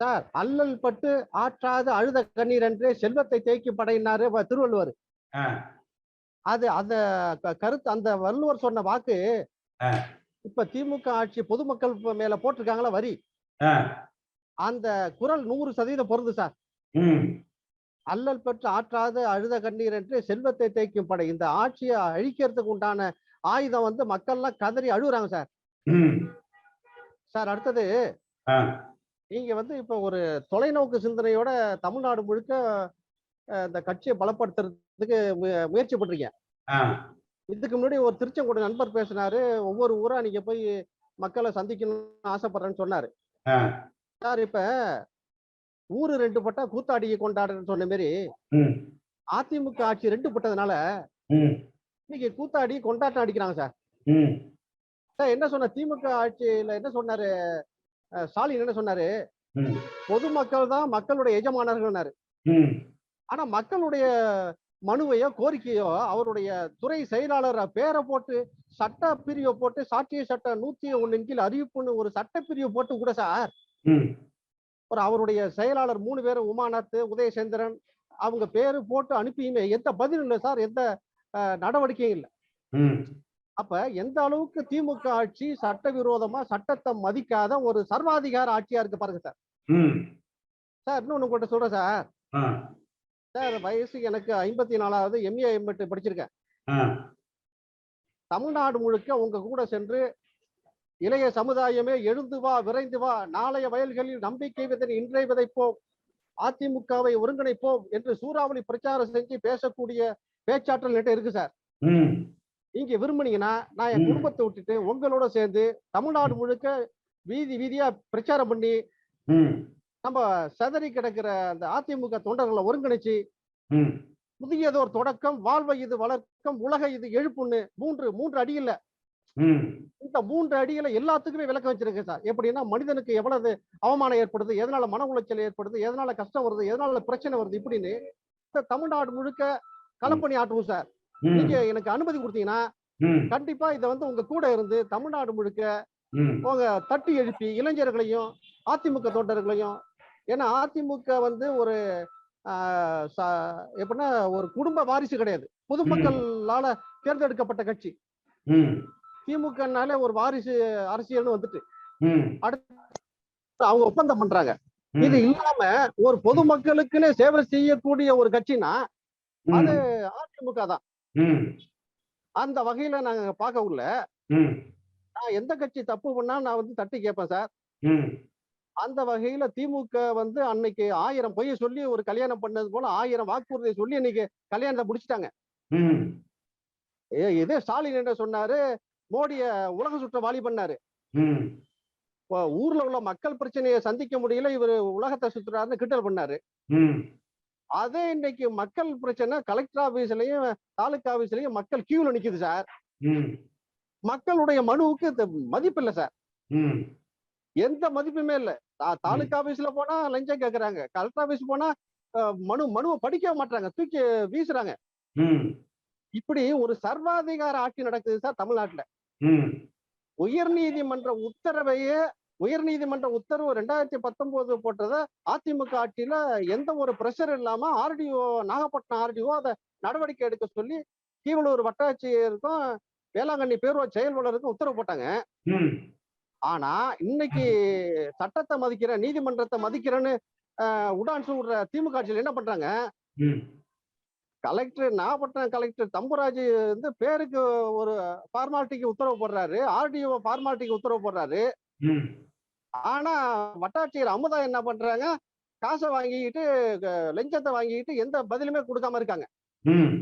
Sir அல்லல் பட்டு ஆற்றாது அழுத கண்ணீர் என்று செல்வத்தை தேக்கி படையினாரு திருவள்ளுவர். அது அந்த கருத்து அந்த வள்ளுவர் சொன்ன வாக்கு. இப்ப திமுக ஆட்சி பொதுமக்கள் மேல போட்டிருக்காங்களா வரி? அந்த குரல் நூறு சதவீதம் பொருந்து சார். அல்லல் பெற்று ஆற்றாது அழுத கண்ணீர் என்று செல்வத்தை தேய்க்கும் படை. இந்த ஆட்சியை அழிக்கிறதுக்கு உண்டான ஆயுதம் வந்து மக்கள்லாம் கதறி அழுகுறாங்க சார். சார் அடுத்தது நீங்க வந்து இப்ப ஒரு தொலைநோக்கு சிந்தனையோட தமிழ்நாடு முழுக்க இந்த கட்சியை பலப்படுத்துறதுக்கு முயற்சி பண்றீங்க இதுக்கு முன்னாடி ஒரு திருச்செங்கோடு நண்பர் பேசினாரு. ஒவ்வொரு ஊரா நீங்க போய் மக்களை சந்திக்கணும்னு ஆசைப்படுறேன்னு சொன்னாரு. சார் இப்ப ஊரு ரெண்டு பட்டா கூத்தாடியை கொண்டாடுறேன்னு சொன்ன மாதிரி அதிமுக ஆட்சி ரெண்டு பட்டதுனால இன்னைக்கு கூத்தாடி கொண்டாட்டம் அடிக்கிறாங்க சார். சார் என்ன சொன்ன திமுக ஆட்சியில என்ன சொன்னாரு? ஸ்டாலின் என்ன சொன்னாரு. பொதுமக்கள் தான் மக்களுடைய எஜமானர்கள்னாரு. ஆனா மக்களுடைய மனுவையோ கோரிக்கையோ அவருடைய துறை செயலாளர் பேரை போட்டு சட்ட பிரிவை போட்டு சாட்சிய சட்ட நூத்தி ஒண்ணின் கீழ் அறிவிப்புன்னு ஒரு சட்ட பிரிவு போட்டு கூட சார். ஒரு அவருடைய செயலாளர் மூணு பேரும் உமாநாத் உதயசேந்திரன் அவங்க பேரு போட்டு அனுப்பியுமே எந்த பதிலும் இல்லை சார் எந்த நடவடிக்கையும் இல்லை. அப்ப எந்த அளவுக்கு திமுக ஆட்சி சட்டவிரோதமா சட்டத்தை மதிக்காத ஒரு சர்வாதிகார ஆட்சியா இருக்கு பாருங்க சார். சார் இன்னொன்னு உங்கள்கிட்ட சொல்றேன் சார். சார் வயசு எனக்கு ஐம்பத்தி நாலாவது எம்ஏ எம்எட் படிச்சிருக்கேன். தமிழ்நாடு முழுக்க உங்க கூட சென்று இளைய சமுதாயமே எழுந்து வா விரைந்து வா நாளைய வயல்களில் நம்பிக்கை விதை இன்றை விதைப்போம் அதிமுகவை ஒருங்கிணைப்போம் என்று சூறாவளி பிரச்சாரம் செஞ்சு பேசக்கூடிய பேச்சாற்றல் இருக்கு சார். நீங்க விரும்புனீங்கன்னா நான் என். குடும்பத்தை விட்டுட்டு உங்களோட சேர்ந்து தமிழ்நாடு முழுக்க வீதி வீதியா பிரச்சாரம் பண்ணி நம்ம சதறி கிடக்கிற அந்த அதிமுக தொண்டர்களை ஒருங்கிணைச்சு புதியதோர் தொடக்கம் வாழ்வை இது வளர்க்கம் உலக இது எழுப்புன்னு மூன்று மூன்று அடியில. இந்த மூன்று அடிகளை எல்லாத்துக்குமே விளக்கம் வச்சிருக்கேன் சார். எப்படின்னா மனிதனுக்கு எவ்வளவு அவமானம் ஏற்படுது எதனால மன உளைச்சல் ஏற்படுது எதனால கஷ்டம் வருது எதனால பிரச்சனை வருது இப்படின்னு இந்த தமிழ்நாடு முழுக்க களப்பணி ஆட்டுவோம் சார். நீங்க எனக்கு அனுமதி கொடுத்தீங்கன்னா கண்டிப்பா இதை வந்து உங்க கூட இருந்து தமிழ்நாடு முழுக்க உங்க தட்டி எழுப்பி இளைஞர்களையும் அதிமுக தொண்டர்களையும் ஏன்னா அதிமுக வந்து ஒரு எப்படின்னா ஒரு குடும்ப வாரிசு கிடையாது. பொதுமக்களால தேர்ந்தெடுக்கப்பட்ட கட்சி. திமுகனாலே ஒரு வாரிசு அரசியல்னு வந்துட்டு. ம், அவங்க ஒப்பந்தம் பண்றாங்க. இது இல்லாம ஒரு பொதுமக்களுக்குன்னு சேவை செய்யக்கூடிய ஒரு கட்சினா அது அதிமுக தான். அந்த வகையில நாங்க பார்க்க உள்ள நான் எந்த கட்சி தப்பு பண்ணா நான் வந்து தட்டி கேட்பேன் சார். அந்த வகையில திமுக வந்து அன்னைக்கு ஆயிரம் பொய்ய சொல்லி ஒரு கல்யாணம் பண்ணது போல ஆயிரம் வாக்குறுதியை சொல்லி இன்னைக்கு கல்யாணத்தை முடிச்சிட்டாங்க. இதே ஸ்டாலின் என்ன சொன்னாரு? மோடிய உலக சுற்றவாளி பண்ணாரு. ம், இப்போ ஊர்ல உள்ள மக்கள் பிரச்சனையை சந்திக்க முடியல இவர் உலகத்தை சுத்துறாருன்னு கிண்டல் பண்ணாரு. அதே இன்னைக்கு மக்கள் பிரச்சனை கலெக்டர் ஆபீஸ்லயும் தாலுகா ஆபீஸ்லயும் மக்கள் கியூல நிக்குது சார் மக்களுடைய மனுவுக்கு மதிப்பு இல்ல சார் எந்த மதிப்புமே இல்ல. தாலுகா ஆபீஸ்ல போனா லஞ்சம் கேக்குறாங்க. கலெக்டர் ஆபீஸ் போனா மனு மனுவை படிக்க மாட்டாங்க தூக்கி வீசுறாங்க. இப்படி ஒரு சர்வாதிகார ஆட்சி நடக்குது சார் தமிழ்நாட்டுல. ம், உயர்நீதிமன்ற உத்தரவையே உயர்நீதிமன்ற உத்தரவு ரெண்டாயிரத்தி பத்தொன்பது போட்டத அதிமுக ஆட்சியில எந்த ஒரு பிரஷர் இல்லாம ஆர்டிஓ நாகப்பட்டினம் ஆர்டிஓ அதை நடவடிக்கை எடுக்க சொல்லி கீவளூர் வட்டாட்சியருக்கும் வேளாங்கண்ணி பேரூர் செயல்பாளருக்கும் உத்தரவு போட்டாங்க. ஆனா இன்னைக்கு சட்டத்தை மதிக்கிற நீதிமன்றத்தை மதிக்கிறேன்னு உடான் சொல்ற திமுக ஆட்சியில் என்ன பண்றாங்க? கலெக்டர் நாகப்பட்டினம் கலெக்டர் தம்புராஜ் வந்து பேருக்கு ஒரு ஃபார்மாலிட்டிக்கு உத்தரவு போடுறாரு. ஆர்டிஓ ஃபார்மாலிட்டிக்கு உத்தரவு போடுறாரு. ஆனா வட்டாட்சியர் அமுதா என்ன பண்றாங்க? காசை வாங்கிக்கிட்டு லஞ்சத்தை வாங்கிக்கிட்டு எந்த பதிலுமே கொடுக்காம இருக்காங்க. ம்,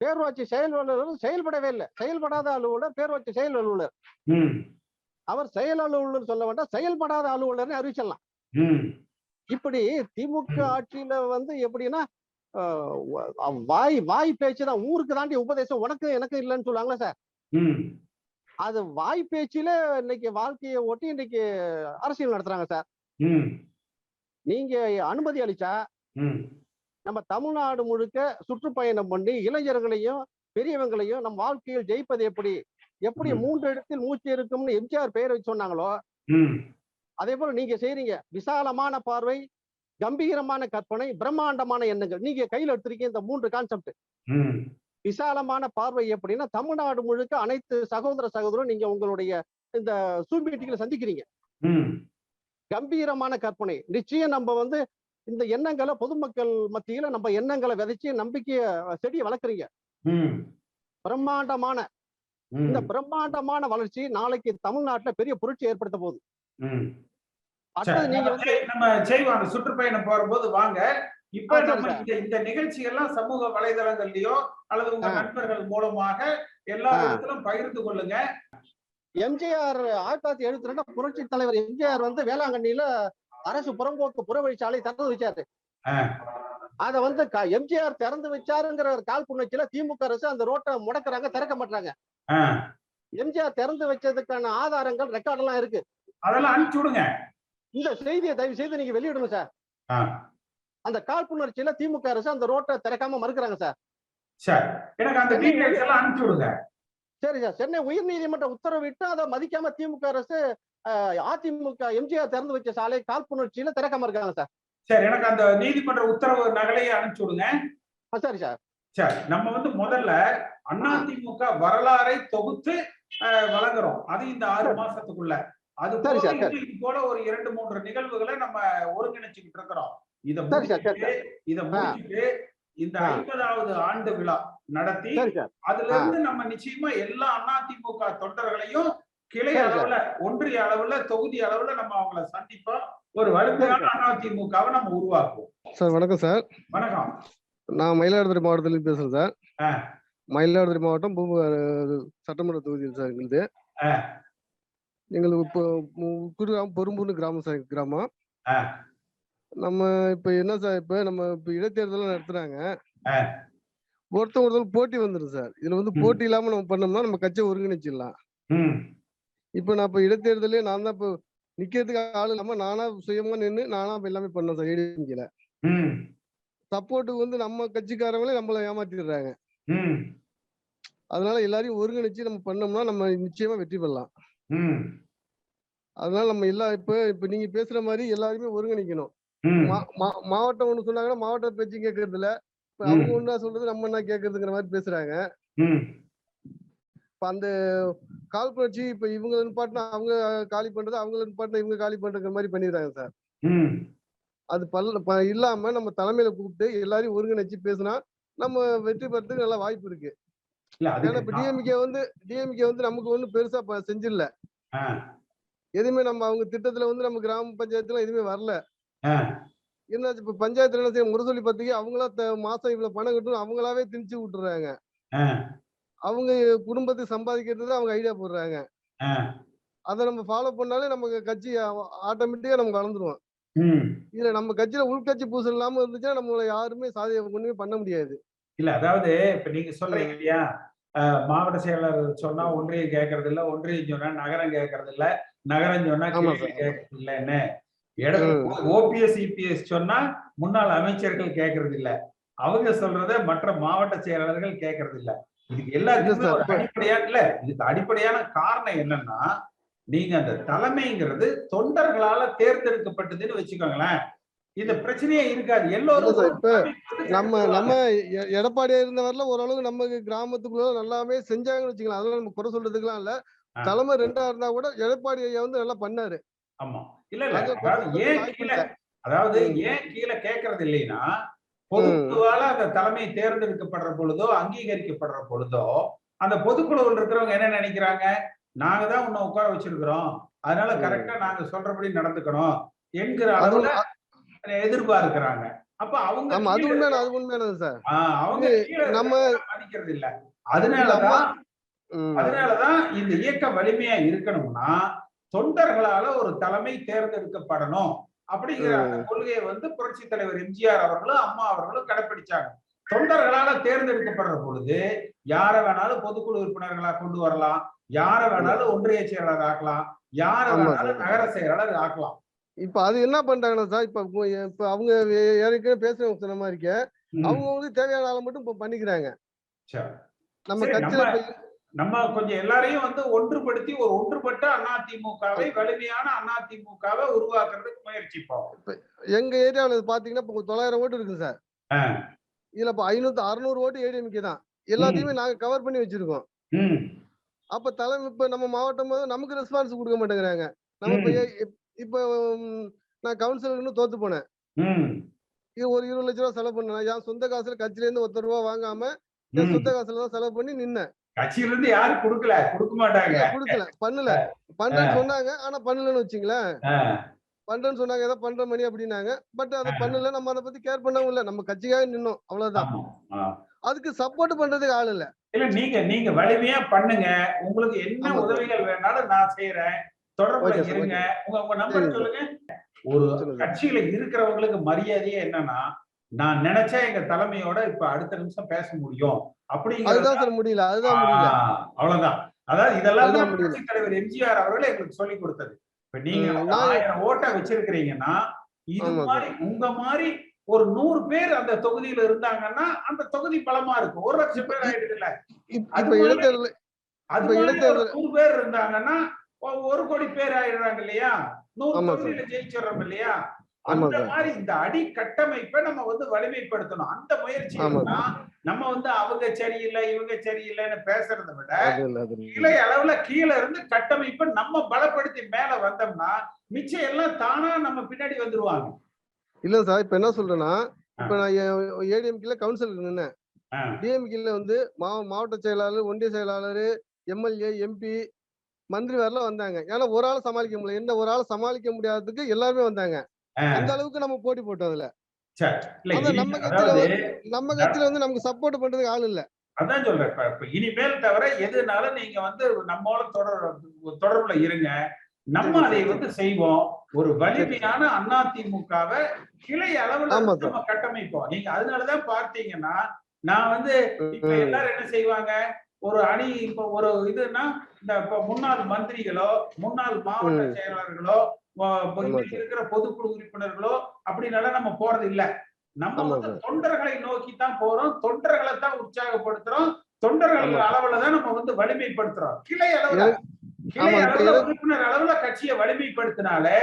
பேரூராட்சி செயல் அலுவலர் செயல்படவே இல்லை. செயல்படாத அலுவலர் பேரூராட்சி செயல் அலுவலர். அவர் செயல் அலுவலர் சொல்ல வேண்டாம் செயல்படாத அலுவலர்னு அறிவிச்சிடலாம். இப்படி திமுக ஆட்சியில வந்து எப்படின்னா வாய் வாய் பேச்சு தான் ஊருக்கு தாண்டி உபதேசம் உனக்கு எனக்கு இல்லைன்னு சொல்லுவாங்களா சார். அது வாய் பேச்சில இன்னைக்கு வாழ்க்கையை ஓட்டி இன்னைக்கு அரசியல் நடத்துறாங்க சார். நீங்க அனுமதி அளிச்சா நம்ம தமிழ்நாடு முழுக்க சுற்றுப்பயணம் பண்ணி இளைஞர்களையும் பெரியவங்களையும் நம் வாழ்க்கையில் ஜெயிப்பது எப்படி? எப்படி. மூன்று இடத்தில் மூச்சு இருக்கும்னு எம்ஜிஆர் பெயர் வச்சு சொன்னாங்களோ? அதே போல நீங்க செய்றீங்க. விசாலமான பார்வை கம்பீரமான கற்பனை பிரம்மாண்டமான எண்ணங்கள். நீங்க கையில எடுத்திருக்கீங்க இந்த மூன்று கான்செப்ட் விசாலமான பார்வை எப்படின்னா தமிழ்நாடு முழுக்க அனைத்து சகோதர சகோதரரும் நீங்க உங்களுடைய இந்த சூம் மீட்டிங்ல சந்திக்கிறீங்க. கம்பீரமான கற்பனை. நிச்சயம் நம்ம வந்து இந்த எண்ணங்களை பொதுமக்கள் மத்தியில நம்ம எண்ணங்களை விதைச்சு நம்பிக்கைய செடியை வளர்க்குறீங்க. பிரம்மாண்டமான இந்த பிரம்மாண்டமான வளர்ச்சி நாளைக்கு தமிழ்நாட்டுல பெரிய புரட்சி ஏற்படுத்த போகுது. அடுத்தது நீங்க வந்து நம்ம செய்வாங்க சுற்றுப்பயணம் போகும்போது வாங்க. இப்ப நம்ம. இந்த இந்த நிகழ்ச்சி எல்லாம் சமூக வலைதளங்கள்லயோ அல்லது உங்க. நண்பர்கள் மூலமாக எல்லா. இடத்திலும் பகிர்ந்து கொள்ளுங்க எம்ஜிஆர் ஆயிரத்தி தொள்ளாயிரத்தி எழுபத்தி ரெண்டு புரட்சி தலைவர் எம்ஜிஆர் வந்து வேளாங்கண்ணியில அரசு புறம்போக்கு புறவழிச்சாலை திறந்து வச்சாரு. அத வந்து எம்ஜிஆர் திறந்து வச்சாருங்கிற ஒரு காழ்ப்புணர்ச்சியில திமுக அரசு அந்த ரோட்டை முடக்குறாங்க திறக்க மாட்டாங்க. எம்ஜிஆர் திறந்து வச்சதுக்கான ஆதாரங்கள் ரெக்கார்ட் எல்லாம் இருக்கு அதெல்லாம் அனுப்பிச்சு விடுங்க இந்த செய்தியை தயவு செய்து நீங்க வெளியிடணும் சார். அந்த காழ்ப்புணர்ச்சியில திமுக அரசு அந்த ரோட்டை திறக்காம மறுக்கிறாங்க சார். சரி சரி சார் சென்னை உயர்நீதிமன்ற உத்தரவிட்டு அதை மதிக்காம திமுக அரசு அதிமுக எம்ஜிஆர் திறந்து வச்ச சாலை காழ்ப்புணர்ச்சியில திறக்காம இருக்காங்க சார். சரி எனக்கு அந்த நீதிமன்ற உத்தரவு நகலையை அனுப்பிச்சு விடுங்க. சரி சார். சரி நம்ம வந்து முதல்ல அதிமுக வரலாறை தொகுத்து வழங்குறோம். அது இந்த ஆறு. மாசத்துக்குள்ள. அது போல ஒரு இரண்டு மூன்று நிகழ்வுகளை நம்ம ஒருங்கிணைச்சுக்கிட்டு இருக்கிறோம். இத இத முடிச்சுட்டு இந்த. ஐம்பதாவது ஆண்டு விழா நடத்தி அதுல இருந்து நம்ம நிச்சயமா எல்லா அதிமுக தொண்டர்களையும் கிளை. அளவுல ஒன்றிய அளவுல தொகுதி அளவுல நம்ம அவங்கள சந்திப்போம். ஒரு வலிமையான அதிமுகவை நம்ம உருவாக்குவோம். சார் வணக்கம் சார். வணக்கம். நான் மயிலாடுதுறை மாவட்டத்திலிருந்து பேசுறேன் சார். மயிலாடுதுறை மாவட்டம் பூம்புகார் சட்டமன்ற தொகுதியில் சார் எங்களுது. எங்களுக்கு இப்போ பொறும்பூர்னு கிராமம் சார் கிராமம். நம்ம இப்ப என்ன சார் இப்ப நம்ம இப்ப இடைத்தேர்தல் நடத்துறாங்க. ஒருத்தர் ஒருத்தர் போட்டி வந்துடும் சார் இதுல வந்து. போட்டி இல்லாம நம்ம பண்ணோம்னா நம்ம கட்சியை ஒருங்கிணைச்சிடலாம். இப்ப நான் இப்ப இடைத்தேர்தலே நான் தான் இப்போ நிக்கிறதுக்கு ஆள் இல்லாம நானா சுயமா நின்று நானா எல்லாமே பண்ணேன் சார் ஏடிஎம்கேல சப்போர்ட்டுக்கு வந்து நம்ம கட்சிக்காரங்களே நம்மள ஏமாத்திடுறாங்க. அதனால எல்லாரையும் ஒருங்கிணைச்சு நம்ம பண்ணோம்னா நம்ம நிச்சயமா வெற்றி பெறலாம். அதனால நம்ம எல்லா இப்ப இப்ப நீங்க பேசுற மாதிரி எல்லாருமே ஒருங்கிணைக்கணும். மாவட்டம் ஒண்ணு சொன்னாங்கன்னா மாவட்ட பேச்சு கேட்கறது இல்ல இப்ப. அவங்க ஒண்ணா சொல்றது நம்ம என்ன கேட்கறதுங்கிற மாதிரி பேசுறாங்க. இப்ப அந்த காழ்ப்புணர்ச்சி இப்ப இவங்க நிப்பாட்டினா அவங்க காலி பண்றது அவங்க நிப்பாட்டினா இவங்க காலி பண்றதுங்கிற மாதிரி பண்ணிடுறாங்க சார். அது பல்ல இல்லாம நம்ம தலைமையில கூப்பிட்டு எல்லாரையும் ஒருங்கிணைச்சு பேசினா நம்ம வெற்றி பெறதுக்கு நல்ல வாய்ப்பு இருக்கு. ஏன்னா இப்ப டிஎம்கே வந்து டிஎம்கே வந்து நமக்கு ஒண்ணும் பெருசா செஞ்சிடல. எதுவுமே நம்ம அவங்க திட்டத்துல வந்து நம்ம கிராம பஞ்சாயத்துல எதுவுமே வரல. என்ன இப்ப பஞ்சாயத்துல என்ன செய்ய முரசொலி பத்திரிக்கை அவங்களா மாசம் இவ்வளவு பணம் கட்டணும் அவங்களாவே திணிச்சு விட்டுறாங்க. அவங்க குடும்பத்தை சம்பாதிக்கிறது அவங்க ஐடியா போடுறாங்க. அதை நம்ம ஃபாலோ பண்ணாலே நமக்கு கட்சி ஆட்டோமேட்டிக்கா நம்ம வளர்ந்துருவோம். இதுல நம்ம கட்சியில உள்கட்சி பூசல் இல்லாம இருந்துச்சுன்னா நம்மள யாருமே சாதிய ஒண்ணுமே பண்ண முடியாது. இல்ல அதாவது இப்ப நீங்க சொல்றீங்க இல்லையா? மாவட்ட செயலர் சொன்னா ஒன்றியம் கேட்கறது இல்ல ஒன்றியம் சொன்னா நகரம் கேட்கறது இல்ல நகரம் சொன்னா. கேட்கறது இல்லன்னு ஓபிஎஸ் இபிஎஸ் சொன்னா முன்னாள் அமைச்சர்கள் கேட்கறது இல்ல அவங்க சொல்றத மற்ற மாவட்ட செயலாளர்கள் கேட்கறது இல்ல இதுக்கு எல்லாத்துக்குமே ஒரு அடிப்படையா இல்ல இதுக்கு அடிப்படையான காரணம் என்னன்னா நீங்க அந்த தலைமைங்கிறது தொண்டர்களால தேர்ந்தெடுக்கப்பட்டதுன்னு வச்சுக்கோங்களேன். இந்த பிரச்சனையே இருக்காது. எல்லோரும் நம்ம நம்ம எடப்பாடியா இருந்தவரில் ஓரளவுக்கு நம்ம கிராமத்துக்குள்ள நல்லாவே செஞ்சாங்கன்னு வச்சுக்கலாம் அதெல்லாம் நம்ம குறை சொல்றதுக்குலாம் இல்ல. தலைமை ரெண்டா இருந்தா கூட எடப்பாடி ஐயா வந்து நல்லா பண்ணாரு. ஆமா இல்ல இல்ல அது அதாவது ஏன் கீழே. அதாவது. ஏன் கீழே கேட்கறது இல்லைன்னா பொதுக்குழுவால அந்த தலைமை தேர்ந்தெடுக்கப்படுற பொழுதோ அங்கீகரிக்கப்படுற பொழுதோ அந்த பொதுக்குழுவில் இருக்கிறவங்க என்ன நினைக்கிறாங்க நாங்க தான் உன்னை உட்கார வச்சிருக்கிறோம் அதனால. கரெக்டா நாங்க சொல்றபடி நடந்துக்கணும் என்கிற அளவுல எதிர்பார்க்கிறாங்க அப்ப அவங்க அது உண்மையான அது உண்மையானது சார் அவங்க நம்ம- மதிக்கிறது இல்ல அதனாலதான். அதனாலதான் இந்த இயக்கம் வலிமையா இருக்கணும்னா தொண்டர்களால ஒரு தலைமை தேர்ந்தெடுக்கப்படணும் அப்படிங்கிற அந்த கொள்கையை வந்து புரட்சி தலைவர் எம்ஜிஆர் அவர்களும் அம்மா அவர்களும் கடைபிடிச்சாங்க தொண்டர்களால தேர்ந்தெடுக்கப்படுற பொழுது யார வேணாலும் பொதுக்குழு உறுப்பினர்களா கொண்டு வரலாம். யார வேணாலும் ஒன்றிய செயலாளர் ஆக்கலாம். யார வேணாலும். நகர செயலாளர் ஆக்கலாம். இப்ப அது என்ன பண்றாங்கன்னா சார்? இப்ப இப்போ- அவங்க ஏற்கனவே பேசுறவங்க சொன்ன மாதிரி. அவங்க வந்து தேவையான ஆளை மட்டும் இப்ப பண்ணிக்கிறாங்க. நம்ம கட்சியில நம்ம- கொஞ்சம் எல்லாரையும் வந்து ஒன்றுபடுத்தி ஒரு ஒன்றுபட்ட அதிமுகவை வலிமையான அதிமுகவை உருவாக்குறதுக்கு முயற்சிப்போம். எங்க ஏரியாவுல பாத்தீங்கன்னா இப்போ தொள்ளாயிரம் ஓட்டு இருக்கு சார். இதுல இப்ப ஐநூத்தி அறுநூறு ஓட்டு ஏடிஎம்கே தான். எல்லாத்தையுமே நாங்க கவர் பண்ணி வச்சிருக்கோம். அப்ப தலைமை இப்ப நம்ம மாவட்டம் வந்து நமக்கு ரெஸ்பான்ஸ் கொடுக்க மாட்டேங்கிறாங்க. நம்ம இப்ப இப்ப நான் கவுன்சிலர்னு தோத்து போனேன். இது ஒரு இருபது லட்ச ரூபா செலவு பண்ணேன். என் சொந்த காசுல கட்சியில இருந்து ஒருத்தர் ரூபா வாங்காம என். சொந்த காசுல தான் செலவு பண்ணி நின்னேன். கட்சியில இருந்து யாரும் கொடுக்கல கொடுக்க மாட்டாங்க. கொடுக்கல பண்ணல. பண்றேன்னு சொன்னாங்க ஆனா பண்ணலன்னு வச்சுங்களேன். பண்றேன்னு சொன்னாங்க ஏதோ பண்ற மணி அப்படின்னாங்க. பட் அதை பண்ணல நம்ம அதை பத்தி கேர் பண்ணவும் இல்ல. நம்ம கட்சிக்காக நின்னோம் அவ்வளவுதான். அதுக்கு சப்போர்ட் பண்றதுக்கு ஆள் இல்ல. இல்ல நீங்க நீங்க வலிமையா பண்ணுங்க. உங்களுக்கு என்ன. உதவிகள் வேணாலும் நான் செய்யறேன் தொடர்புல இருங்க. உங்க உங்க நம்பர். சொல்லுங்க. ஒரு. கட்சியில இருக்கிறவங்களுக்கு மரியாதையே என்னன்னா நான் நினைச்சா எங்க தலைமையோட இப்ப அடுத்த நிமிஷம் பேச முடியும் அப்படிங்கிறது? முடியல அதுதான் அவ்வளவுதான். அதாவது இதெல்லாம் தான் தலைவர் எம்ஜிஆர் அவர்கள் எங்களுக்கு சொல்லி கொடுத்தது. இப்ப நீங்க ஆயிரம் ஓட்டை வச்சிருக்கிறீங்கன்னா இது. மாதிரி உங்க மாதிரி ஒரு நூறு பேர் அந்த தொகுதியில இருந்தாங்கன்னா அந்த தொகுதி பலமா இருக்கும். ஒரு லட்சம் பேர் ஆயிடுது இல்ல அது நூறு பேர் இருந்தாங்கன்னா ஒரு கோடி பேர் ஆயிடுறாங்க இல்லையா? நூறு. தொகுதியில ஜெயிச்சிடுறோம் இல்லையா? அந்த. மாதிரி இந்த அடி கட்டமைப்பை நம்ம வந்து வலிமைப்படுத்தணும் அந்த முயற்சி நம்ம வந்து அவங்க சரியில்லை இவங்க சரியில்லைன்னு பேசுறதை விட. கிளை அளவுல கீழே இருந்து கட்டமைப்பை நம்ம பலப்படுத்தி மேல வந்தோம்னா மிச்சம் எல்லாம் தானா நம்ம பின்னாடி வந்துருவாங்க இல்ல சார் இப்ப என்ன சொல்றேன்னா இப்ப நான் ஏடிஎம்கேல கவுன்சிலர் நின்னேன். டிஎம்கேல வந்து மாவ மாவட்ட செயலாளர் ஒன்றிய செயலாளர் எம்எல்ஏ எம்பி மந்திரி வரலாம் வந்தாங்க ஏன்னா ஒரு ஆள் சமாளிக்க முடியல என்ன ஒரு ஆள் சமாளிக்க முடியாததுக்கு எல்லாருமே வந்தாங்க. அந்த அளவுக்கு நம்ம போட்டி போட்டோம் அதுல. நம்ம கட்சியில நம்ம கட்சியில வந்து நமக்கு சப்போர்ட் பண்றதுக்கு ஆள் இல்ல. அதான் சொல்றேன். இப்ப இப்ப இனிமேல் தவிர எதுனாலும் நீங்க வந்து நம்மளோட தொடர் தொடர்புல இருங்க. நம்ம அதை. வந்து செய்வோம். ஒரு வலிமையான அதிமுகவை கிளை அளவுல நம்ம கட்டமைப்போம். நீங்க அதனாலதான் பார்த்தீங்கன்னா நான் வந்து இப்ப. எல்லாரும் என்ன செய்வாங்க? ஒரு அணி இப்ப ஒரு இதுன்னா இந்த இப்ப முன்னாள் மந்திரிகளோ முன்னாள் மாவட்ட. செயலாளர்களோ இருக்கிற பொதுக்குழு உறுப்பினர்களோ அப்படினால நம்ம போறது இல்ல. நம்ம. தொண்டர்களை நோக்கி தான் போறோம் தொண்டர்களை தான் உற்சாகப்படுத்துறோம் தொண்டர்கள். அளவுல தான் நம்ம வந்து வலிமைப்படுத்துறோம். கிளை அளவுல கிளை அளவுல உறுப்பினர் அளவுல கட்சியை வலிமைப்படுத்தினாலே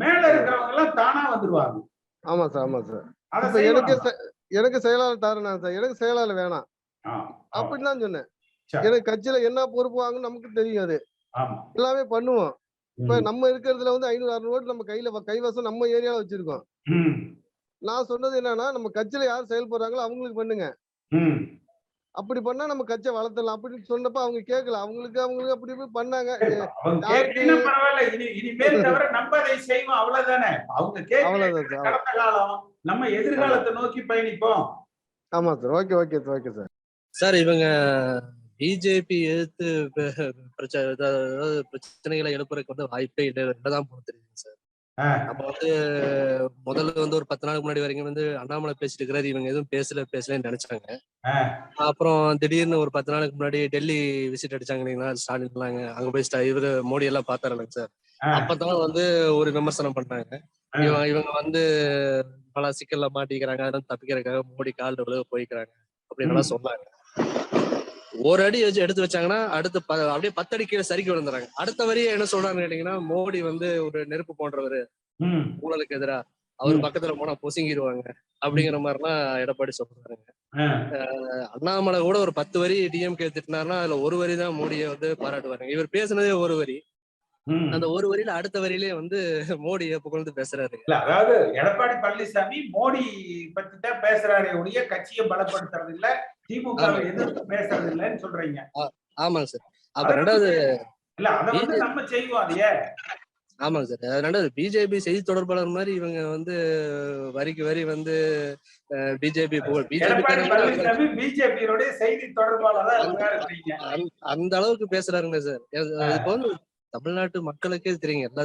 மேல இருக்கிறவங்க எல்லாம் தானா வந்துருவாங்க. ஆமா சார் ஆமா சார். எனக்கு எனக்கு செயலாளர் தரேன் சார்? எனக்கு செயலாளர் வேணாம். அப்படின்னு தான் சொன்னேன். எனக்கு கட்சியில என்ன பொறுப்பு வாங்கன்னு நமக்கு தெரியும் அது. எல்லாமே பண்ணுவோம். இப்ப. நம்ம இருக்கிறதுல வந்து ஐநூறு அறுநூறு ஓட்டு நம்ம கையில கைவசம் நம்ம ஏரியால வச்சிருக்கோம். ம். நான் சொன்னது என்னன்னா நம்ம கட்சியில யார் செயல்படுறாங்களோ அவங்களுக்கு பண்ணுங்க. ம். அப்படி பண்ணா நம்ம கட்சியை வளர்த்தலாம் அப்படின்னு சொன்னப்ப அவங்க கேட்கல. அவங்களுக்கு அவங்களுக்கு அப்படி இப்படி பண்ணாங்க. இனிமேல் தவிர நம்ம அதை செய்வோம். அவ்வளவுதானே? அவங்க கேட்கல அவ்வளவுதான் சார். கடந்த காலம் நம்ம எதிர்காலத்தை நோக்கி பயணிப்போம். ஆமா sir. Okay okay sir okay sir. Sir இவங்க பிஜேபி எதிர்த்து அதாவது பிரச்சனைகளை எழுப்புறதுக்கு வந்து வாய்ப்பே இல்லை. இல்லதான் போல தெரியுது சார். நம்ம வந்து முதல்ல வந்து ஒரு பத்து நாளுக்கு முன்னாடி வரைக்கும் வந்து அண்ணாமலை பேசிட்டு இருக்கிறாரு. இவங்க எதுவும் பேசல பேசலன்னு நினைச்சாங்க. அப்புறம் திடீர்னு ஒரு பத்து நாளுக்கு முன்னாடி டெல்லி விசிட் அடிச்சாங்க இல்லைங்களா? ஸ்டாலின் எல்லாம் அங்க போய் இவரு மோடி எல்லாம் பார்த்தாருங்க சார். அப்பதான் வந்து ஒரு விமர்சனம் பண்ணாங்க. ஆ. இவங்க இவங்க வந்து பல சிக்கல்ல மாட்டிக்கிறாங்க அதெல்லாம் தப்பிக்கிறதுக்காக மோடி காலில் விழுக போய்க்கிறாங்க அப்படின்னு எல்லாம் சொன்னாங்க. ஒரு அடி வச்சு எடுத்து வச்சாங்கன்னா அடுத்து அப்படியே பத்து அடி கீழே சறுக்கி விழுந்துறாங்க. அடுத்த வரியை என்ன சொல்றாங்கன்னு கேட்டீங்கன்னா மோடி வந்து ஒரு நெருப்பு போன்றவர். ஊழலுக்கு எதிரா. அவர். பக்கத்துல போனா பொசுங்கிடுவாங்க அப்படிங்கிற மாதிரிலாம் எடப்பாடி சொல்றாங்க ஆ. அண்ணாமலை கூட ஒரு பத்து வரி டிஎம்கே திட்டினாருன்னா அதுல ஒரு வரி தான் மோடியை வந்து பாராட்டுவாங்க இவர் பேசுனதே ஒரு வரி. அந்த ஒரு வரியில அடுத்த வரியிலே வந்து மோடியை புகழ்ந்து பேசுறாரு அதாவது எடப்பாடி பழனிசாமி மோடி பத்தி தான் பேசுறாரே ஒழிய கட்சியை பலப்படுத்துறது இல்ல. திமுக பேசுறது இல்லைன்னு சொல்றீங்க. ஆமாங்க சார். அப்ப ரெண்டாவது இல்ல அத வந்து நம்ம செய்வோம் அதையே. ஆமாங்க சார். ரெண்டாவது பிஜேபி செய்தி தொடர்பாளர் மாதிரி இவங்க வந்து வரிக்கு வரி வந்து பிஜேபி புகழ் பிஜேபி பழனிசாமி பிஜேபியினுடைய செய்தி தொடர்பாளர் அந்த அளவுக்கு பேசுறாருங்க சார். இப்போ வந்து தமிழ்நாட்டு மக்களுக்கே தெரியுங்க எல்லா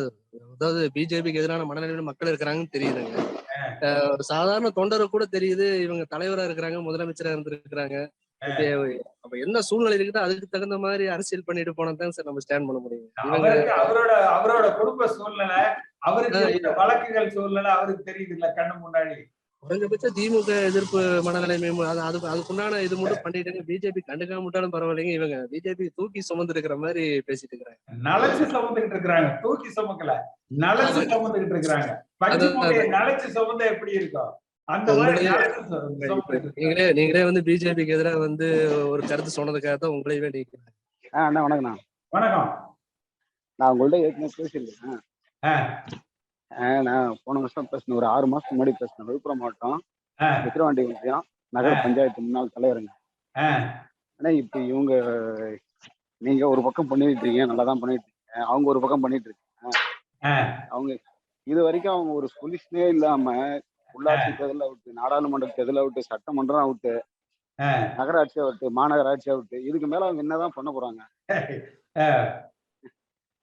அதாவது பிஜேபிக்கு எதிரான மனநிலையில மக்கள் இருக்கிறாங்கன்னு தெரியுதுங்க. ஒரு சாதாரண தொண்டரை கூட தெரியுது இவங்க தலைவரா இருக்கிறாங்க முதலமைச்சரா இருந்திருக்கிறாங்க. அப்ப என்ன சூழ்நிலை இருக்குதோ அதுக்கு தகுந்த மாதிரி அரசியல் பண்ணிட்டு போனதான் சார் நம்ம ஸ்டாண்ட் பண்ண முடியும். அவரோட அவரோட குடும்ப சூழ்நிலை அவருக்கு வழக்குகள் சூழ்நிலை அவருக்கு தெரியுது இல்ல கண்ணு முன்னாடி. குறைஞ்சபட்சம் திமுக எதிர்ப்பு மனநிலைமை மு- அது அது அதுக்குண்டான இது மட்டும் பண்ணிட்டு பிஜேபி கண்டுக்காம விட்டாலும் பரவாயில்லைங்க. இவங்க பிஜேபி தூக்கி சுமந்து இருக்கிற மாதிரி பேசிட்டு இருக்கிறாங்க. நலைச்சு சுமந்துகிட்டு இருக்கிறாங்க. தூக்கி சுமக்கல. நலைச்சு சுமந்துகிட்டு இருக்கிறாங்க. நலைச்சு சுமந்தா எப்படி இருக்கும்? உங்களையே-. நீங்களே நீங்களே வந்து பிஜேபிக்கு எதிராக வந்து ஒரு கருத்து சொன்னதுக்காக தான் உங்களையவே நீக்கிறேன் ஆ அண்ணா வணக்கண்ணா வணக்கம். நான் உங்கள்ட்ட ஏற்கனவே பேசியிருக்கேன். நான் போன வருஷம் பேசினேன் ஒரு ஆறு மாசத்துக்கு முன்னாடி பேசினேன் விழுப்புரம் மாவட்டம். விக்கிரவாண்டி ஒன்றியம் நகர பஞ்சாயத்து முன்னாள் தலைவருங்க. ஆனா இப்ப இவங்க நீங்க ஒரு பக்கம் பண்ணிட்டு இருக்கீங்க நல்லா தான் பண்ணிட்டு இருக்கீங்க அவங்க ஒரு பக்கம் பண்ணிட்டு இருக்காங்க. அவங்க இது வரைக்கும் அவங்க ஒரு சொல்யூஷனே இல்லாம உள்ளாட்சி தேர்தல் அவுட்டு நாடாளுமன்ற தேர்தல் அவுட்டு சட்டமன்றம் அவுட்டு. நகராட்சி அவுட்டு மாநகராட்சி அவுட்டு இதுக்கு மேல அவங்க என்னதான் பண்ண போறாங்க.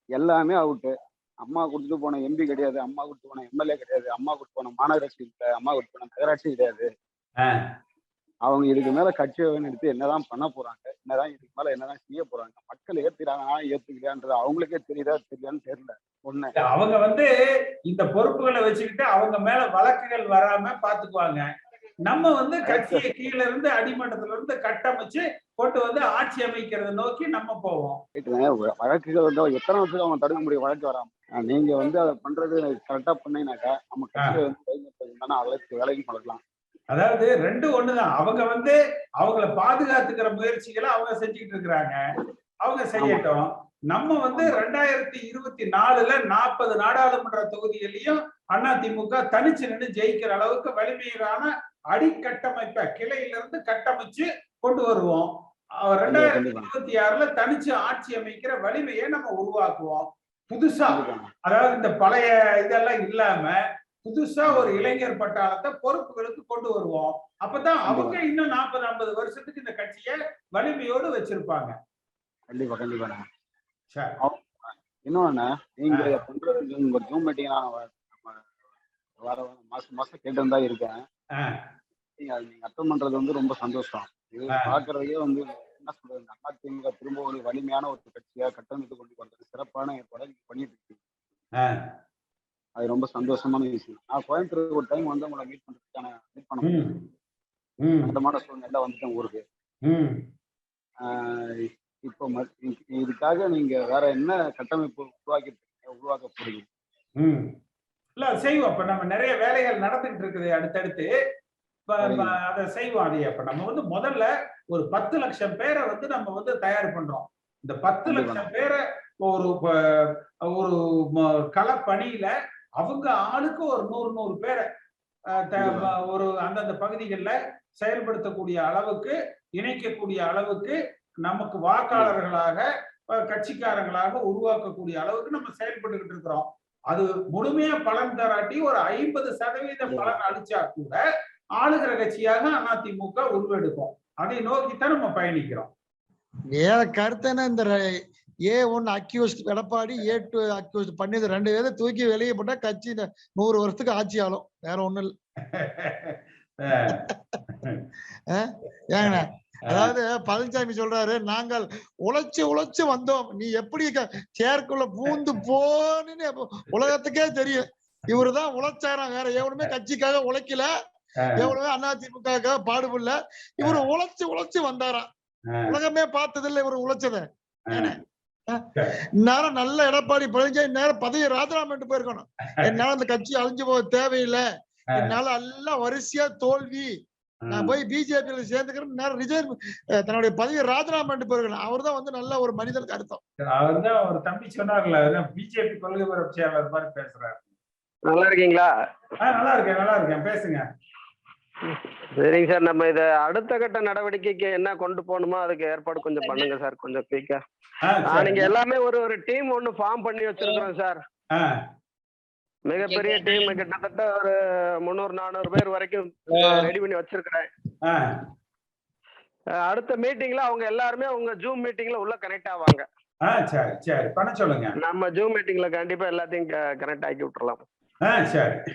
எல்லாமே அவுட்டு. அம்மா கொடுத்துட்டு போன எம்பி கிடையாது அம்மா கொடுத்து போன எம்எல்ஏ கிடையாது அம்மா கொடுத்து போன மாநகராட்சி இல்லை அம்மா கொடுத்து போன நகராட்சி கிடையாது. அவங்க இதுக்கு மேல கட்சியை எடுத்து என்னதான் பண்ண போறாங்க என்னதான் இதுக்கு மேல என்னதான் செய்ய போறாங்க மக்கள் ஏத்துக்கிறாங்களா ஏத்துக்கலையான்றது அவங்களுக்கே தெரியுதா தெரியலான்னு தெரியல ஒண்ணு. அவங்க வந்து இந்த பொறுப்புகளை வச்சுக்கிட்டு அவங்க மேல வழக்குகள் வராம பாத்துக்குவாங்க. நம்ம வந்து கட்சியை கீழ இருந்து அடிமட்டத்துல இருந்து கட்டமைச்சு கொண்டு வந்து ஆட்சி அமைக்கிறத நோக்கி நம்ம போவோம். வழக்குகள் வந்து எத்தனை வருஷம் அவங்க தடுக்க முடியும் வழக்கு வராம? நீங்க வந்து அதை பண்றது கரெக்டா பண்ணீங்கன்னாக்கா நம்ம கட்சியை வந்து அதற்கு வேலைக்கும் பழக்கலாம் அதாவது ரெண்டு ஒண்ணுதான். அவங்க வந்து அவங்கள பாதுகாத்துக்கிற முயற்சிகளை அவங்க செஞ்சுக்கிட்டு இருக்கிறாங்க. அவங்க செய்யட்டும். நம்ம வந்து ரெண்டாயிரத்தி இருபத்தி நாலுல நாற்பது நாடாளுமன்ற தொகுதிகளையும் அதிமுக தனிச்சு நின்று ஜெயிக்கிற அளவுக்கு வலிமையிலான அடிக்கட்டமைப்பை கிளையில இருந்து கட்டமைச்சு கொண்டு வருவோம். ரெண்டாயிரத்தி கண்டிப்பா. இருபத்தி ஆறுல தனிச்சு ஆட்சி அமைக்கிற வலிமையை நம்ம உருவாக்குவோம் புதுசா. அதாவது இந்த பழைய இதெல்லாம் இல்லாம புதுசா ஒரு இளைஞர் பட்டாளத்தை பொறுப்புகளுக்கு கொண்டு வருவோம் அப்பதான் அவங்க இன்னும் நாற்பது ஐம்பது வருஷத்துக்கு இந்த கட்சியை வலிமையோடு வச்சிருப்பாங்க கண்டிப்பா கண்டிப்பா. இன்னொன்னு நீங்க பண்றது உங்க ஜூம் மீட்டிங் வர மாசம் மாசம் கேட்டு தான் இருக்கேன். நீங்க அது நீங்க அட்டன் பண்றது வந்து ரொம்ப சந்தோஷம் இது ஆ. பாக்குறதுக்கே வந்து என்ன சொல்றது? அதிமுக திரும்ப ஒரு வலிமையான ஒரு கட்சியா கட்டமைத்து கொண்டு வந்தது சிறப்பான ஏற்பாடை நீங்க பண்ணிட்டு இருக்கீங்க. அது ரொம்ப சந்தோஷமான விஷயம். நான் கோயம்புத்தூர் ஒரு டைம் வந்து உங்களை மீட் பண்றதுக்கான மீட் பண்ண. முடியும் ம். கண்டமான சூழ்நிலை வந்துட்டேன் ஊருக்கு. இப்போ இதுக்காக நீங்க வேற என்ன கட்டமைப்பு உருவாக்கி உருவாக்க போறீங்க. இல்ல செய்வோம். இப்ப நம்ம நிறைய வேலைகள் நடந்துகிட்டு இருக்குது அடுத்தடுத்து. அதை செய்வோம் அதை அப்ப. நம்ம வந்து முதல்ல ஒரு பத்து லட்சம் பேரை வந்து நம்ம வந்து தயார் பண்றோம். இந்த பத்து. லட்சம் பேரை ஒரு ஒரு களப்பணியில அவங்க ஆளுக்கு ஒரு நூறு நூறு பேரை. ஒரு அந்தந்த பகுதிகளில் செயல்படுத்தக்கூடிய அளவுக்கு இணைக்கக்கூடிய அளவுக்கு நமக்கு வாக்காளர்களாக கட்சிக்காரங்களாக உருவாக்கக்கூடிய அளவுக்கு நம்ம செயல்பட்டுக்கிட்டு இருக்கிறோம். அது முழுமையா பலன் தராட்டி ஒரு ஐம்பது சதவீத பலன் அளிச்சா கூட ஆளுகிற கட்சியாக அதிமுக உருவெடுக்கும் அதை நோக்கித்தான் நம்ம பயணிக்கிறோம். வேற கருத்து என்ன? இந்த ஏ ஒன்னு accused Edappadi A two accused பண்ணது ரெண்டு பேரும் தூக்கி வெளியே போட்டா கட்சி நூறு வருஷத்துக்கு ஆட்சி ஆளும். வேற ஒண்ணும் இல்ல. ஏங்கண்ணே அதாவது பழனிசாமி சொல்றாரு நாங்கள் உழைச்சு உழைச்சு வந்தோம். நீ எப்படி சேர்க்குள்ள பூந்து போன்னு உலகத்துக்கே தெரியும். இவருதான் உழைச்சாராம். வேற எவனுமே கட்சிக்காக உழைக்கல. எவனுமே அதிமுக பாடுபடல? இவரு உழைச்சு உழைச்சு வந்தாராம். உலகமே பார்த்தது இல்ல இவர் உழைச்சத. இந்நேரம் நல்ல எடப்பாடி பழனிசாமி நேரம் பதவி ராஜினாமா போயிருக்கணும். என்னால அந்த கட்சி அழிஞ்சு போக தேவையில்லை. என்னால எல்லாம் வரிசையா தோல்வி. நான் போய் பிஜேபியில சேர்ந்துக்கிறேன் நேரம் தன்னுடைய பதவியை ராஜினாமா பண்ணிட்டு போயிருக்கணும். அவர் தான் வந்து நல்ல ஒரு மனிதனுக்கு அர்த்தம். அவர் தான் ஒரு தம்பி சொன்னார்ல பிஜேபி கொள்கை பரப்பு செயலாளர் மாதிரி பேசுறாரு. நல்லா இருக்கீங்களா? நல்லா இருக்கேன் நல்லா இருக்கேன். பேசுங்க. சரிங்க சார் நம்ம இத அடுத்த கட்ட நடவடிக்கைக்கு என்ன கொண்டு போகணுமோ அதுக்கு ஏற்பாடு கொஞ்சம் பண்ணுங்க சார் கொஞ்சம் குயிக்கா. நீங்க எல்லாமே ஒரு ஒரு டீம் ஒன்னு ஃபார்ம் பண்ணி வச்சிருக்கிறோம் சார். மிகப்பெரிய டீம் கிட்டத்தட்ட ஒரு முந்நூறு நானூறு பேர் வரைக்கும் ரெடி பண்ணி வச்சிருக்கிறேன். அடுத்த மீட்டிங்ல அவங்க எல்லாருமே உங்க ஜூம் மீட்டிங்ல உள்ள கனெக்ட் ஆவாங்க. சரி சரி. பண்ண சொல்லுங்க. நம்ம ஜூம் மீட்டிங்ல கண்டிப்பா எல்லாத்தையும் கனெக்ட் ஆக்கி விட்டுறலாம். சரி.